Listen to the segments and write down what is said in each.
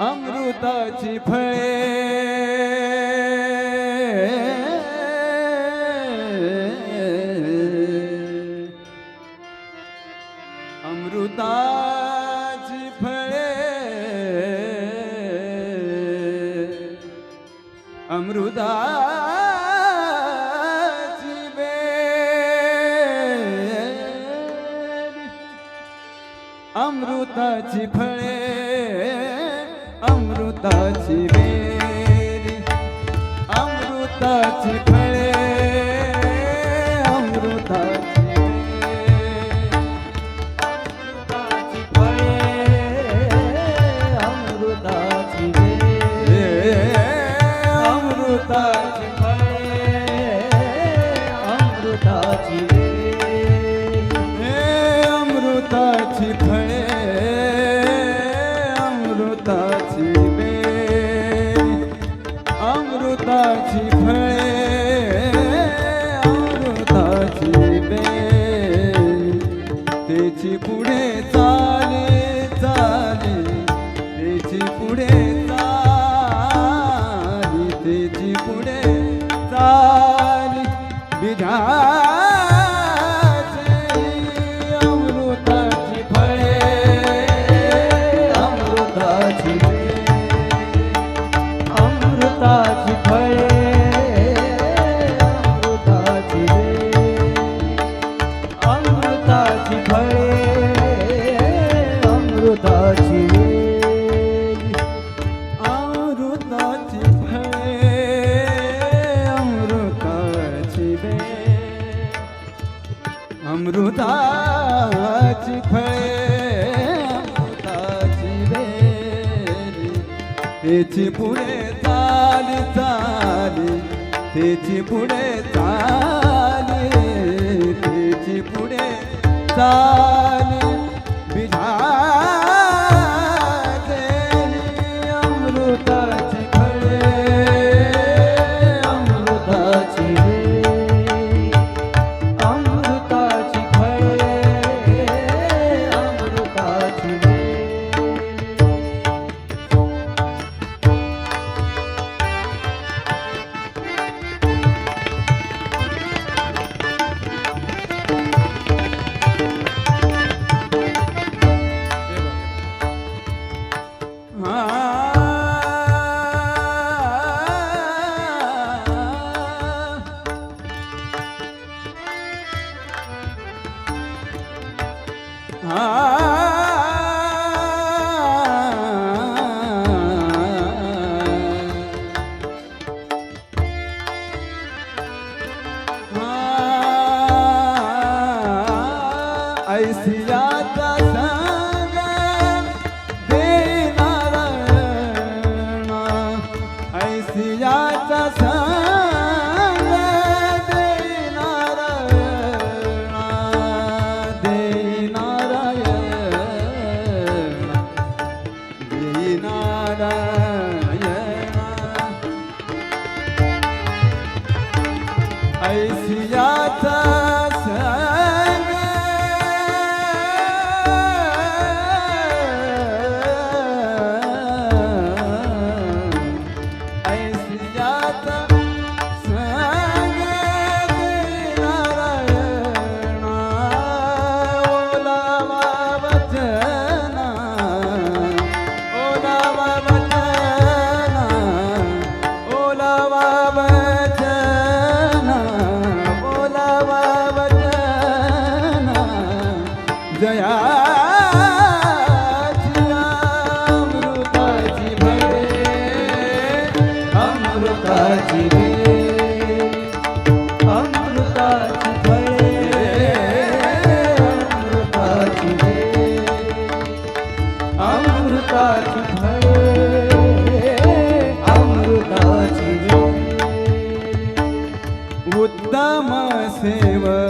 अमृताची फळे. अमृताची फळे. अमृता अमृताची फळे. અમૃત છે કાળજી ભણે तेची पुढे चाली चाली. तेची पुढे चाली तेची पुढे चाली. না वचना बोलावा वचना जया अमृताची भरे अमृताची अमृताची भरे favor.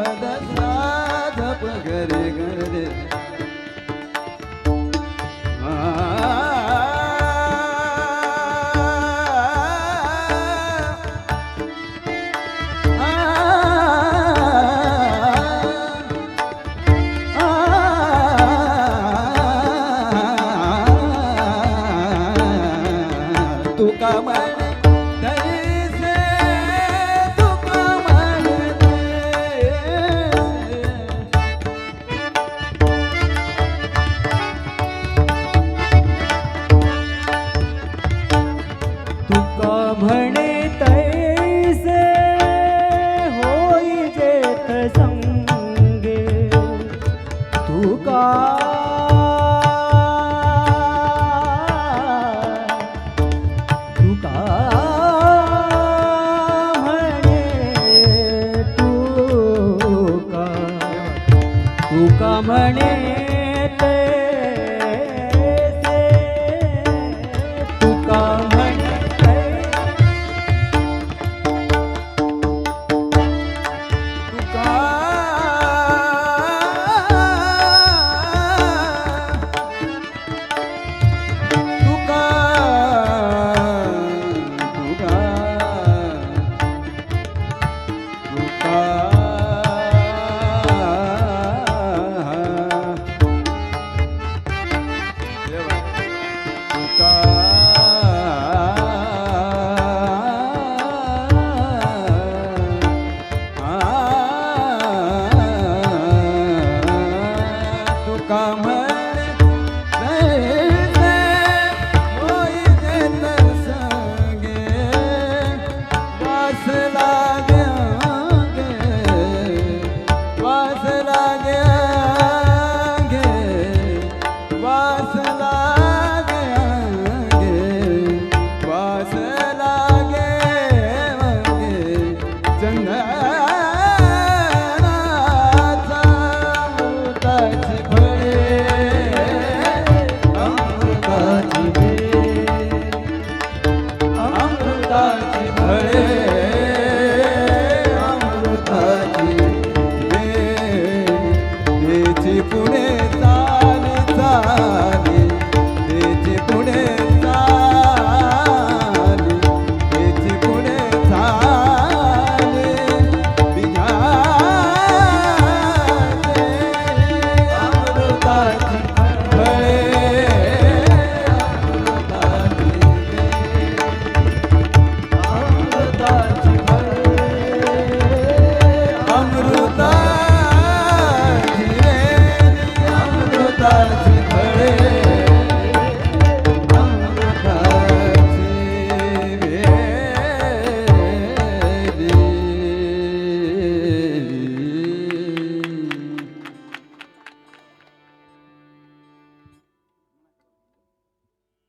पद साधप घरे